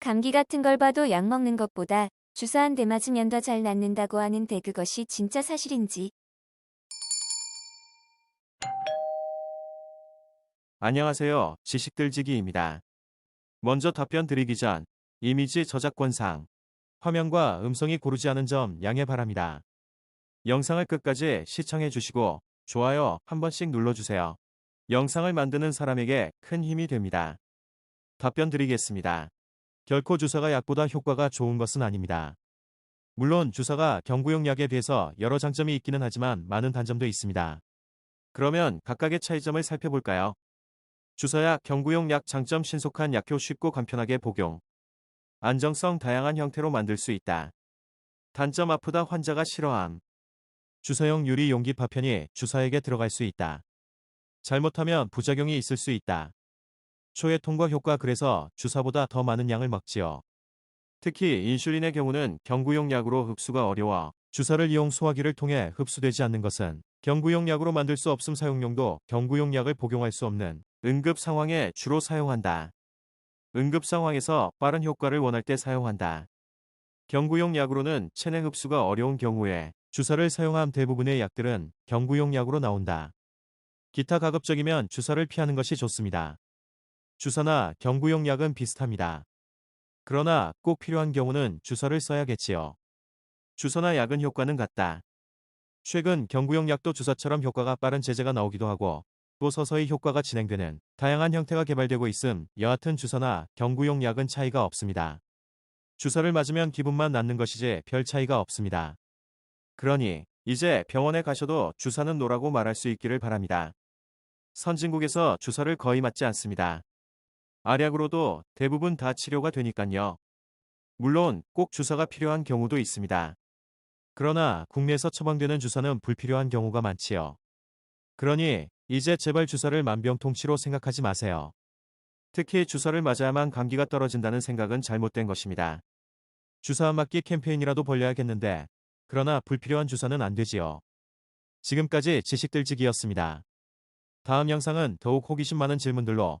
감기 같은 걸 봐도 약 먹는 것보다 주사 한 대 맞으면 더 잘 낫는다고 하는데 그것이 진짜 사실인지. 안녕하세요. 지식들지기입니다. 먼저 답변 드리기 전 이미지 저작권상 화면과 음성이 고르지 않은 점 양해 바랍니다. 영상을 끝까지 시청해 주시고 좋아요 한 번씩 눌러주세요. 영상을 만드는 사람에게 큰 힘이 됩니다. 답변 드리겠습니다. 결코 주사가 약보다 효과가 좋은 것은 아닙니다. 물론 주사가 경구용 약에 비해서 여러 장점이 있기는 하지만 많은 단점도 있습니다. 그러면 각각의 차이점을 살펴볼까요? 주사약 경구용 약 장점 신속한 약효 쉽고 간편하게 복용. 안정성 다양한 형태로 만들 수 있다. 단점 아프다 환자가 싫어함. 주사용 유리 용기 파편이 주사액에 들어갈 수 있다. 잘못하면 부작용이 있을 수 있다. 초의 통과 효과 그래서 주사보다 더 많은 양을 먹지요. 특히 인슐린의 경우는 경구용 약으로 흡수가 어려워 주사를 이용 소화기를 통해 흡수되지 않는 것은 경구용 약으로 만들 수 없음 사용용도 경구용 약을 복용할 수 없는 응급 상황에 주로 사용한다. 응급 상황에서 빠른 효과를 원할 때 사용한다. 경구용 약으로는 체내 흡수가 어려운 경우에 주사를 사용한 대부분의 약들은 경구용 약으로 나온다. 기타 가급적이면 주사를 피하는 것이 좋습니다. 주사나 경구용 약은 비슷합니다. 그러나 꼭 필요한 경우는 주사를 써야겠지요. 주사나 약은 효과는 같다. 최근 경구용 약도 주사처럼 효과가 빠른 제제가 나오기도 하고 또 서서히 효과가 진행되는 다양한 형태가 개발되고 있음 여하튼 주사나 경구용 약은 차이가 없습니다. 주사를 맞으면 기분만 낫는 것이지 별 차이가 없습니다. 그러니 이제 병원에 가셔도 주사는 노라고 말할 수 있기를 바랍니다. 선진국에서 주사를 거의 맞지 않습니다. 알약으로도 대부분 다 치료가 되니깐요. 물론 꼭 주사가 필요한 경우도 있습니다. 그러나 국내에서 처방되는 주사는 불필요한 경우가 많지요. 그러니 이제 제발 주사를 만병통치로 생각하지 마세요. 특히 주사를 맞아야만 감기가 떨어진다는 생각은 잘못된 것입니다. 주사 안 맞기 캠페인이라도 벌려야겠는데 그러나 불필요한 주사는 안 되지요. 지금까지 지식들지기였습니다. 다음 영상은 더욱 호기심 많은 질문들로